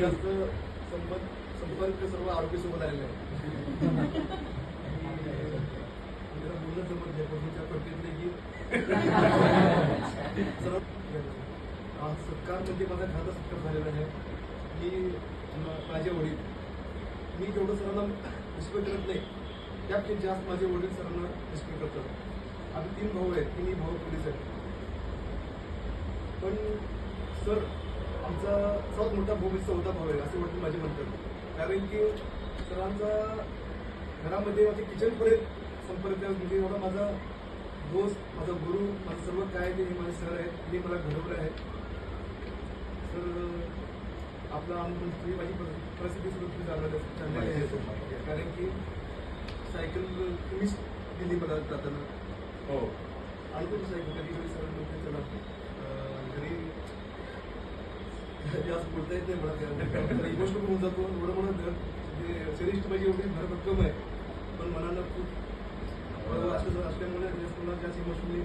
जास्त संपर्क संपर्क सर्व आरोपी सोबत आलेले आहे सत्कार म्हणजे माझा खाता सत्कार झालेला आहे. की म- माझे वडील. मी जेवढं सरांना रिस्पेक्ट करत नाही त्यापेक्षा जास्त माझे वडील सरांना रिस्पेक्ट करतात. आम्ही तीन भाऊ आहेत तिन्ही भाऊ पोलीस आहेत पण सर आमचा सर्वात मोठा चौथा भाऊ आहे असे वडील माझे म्हणतात. कारण की सरांचा घरामध्ये माझे किचनपर्यंत संपर्क. म्हणजे एवढा माझा दोस्त माझा गुरु माझं सर्व काय ते हे माझे सर आहेत. ते मला घडवलं आहे. तर आपला आमची माझी परि- परिस्थिती जाणवलं. चांगली आहे. कारण की सायकल तुम्हीच दिली मला जाताना. हो. आणि पण सायकल कधी कधी सर चला घरी जास्त बोलता येत नाही मला इमोशनल होऊन जातो एवढं म्हणत म्हणजे सिरिस्ट पाहिजे एवढी भरभक्कम आहे पण मनाला खूप असं जर असल्यामुळे मला जास्त इमोशनली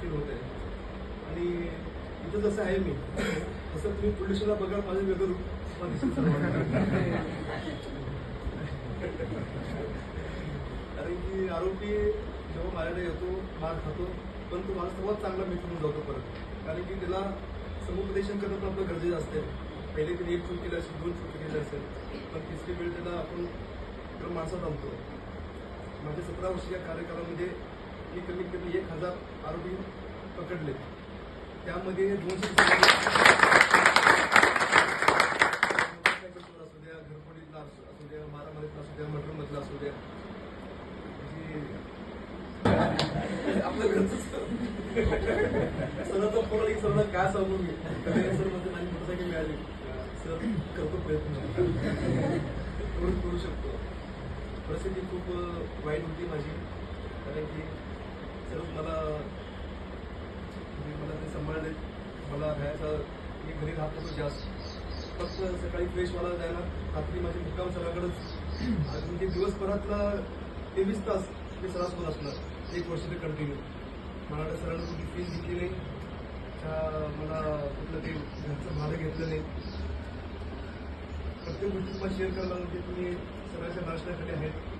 फील होत आहे. आणि इथं जसं आहे मी तसं तुम्ही पोलिसला बघा माझं वेगळं कारण की आरोपी जेव्हा माझ्याकडे येतो मार खातो पण तो माझा सर्वात चांगला मित्र होऊन जातो परत. कारण की त्याला समुपदेशन करणं पण आपलं गरजेचं असते पहिले तिने एक चूक केली असेल दोन चूक केली असेल पण तिसरी वेळ त्याला आपण त्या माणसात आणतो. माझ्या सतरा वर्षीच्या कार्यकाळामध्ये मी कमीत कमी एक हजार आरोपी पकडले. त्यामध्ये दोनशे असू द्या घरफोडीतला असू असू द्या मारामारीतला असू द्या मर्डरमधला असू द्या. म्हणजे- आपलं घरच सरांचा फोन आला की सरांना काय सांगू मी कधी सर म्हणजे माझी मोटरसायकल मिळाली सर करतो प्रयत्न. एवढं करू शकतो. परिस्थिती खूप वाईट होती माझी. कारण की सर मला मला ते सांभाळले मला राहायचा मी घरी राहत होतो जास्त. फक्त सकाळी फ्रेश व्हायला जायला रात्री माझे मुक्काम सराकडेच आणि म्हणजे दिवसभरातला तेवीस तास मी सरासोबत असणार. एक वर्ष ते कंटिन्यू मला सरांना कुठली फीस घेतली नाही. मला कुठलं ते घरचं भाडं घेतलं नाही? प्रत्येक गोष्टी शेअर करायला म्हणजे तुम्ही सगळ्याच्या नाशण्यासाठी आहेत.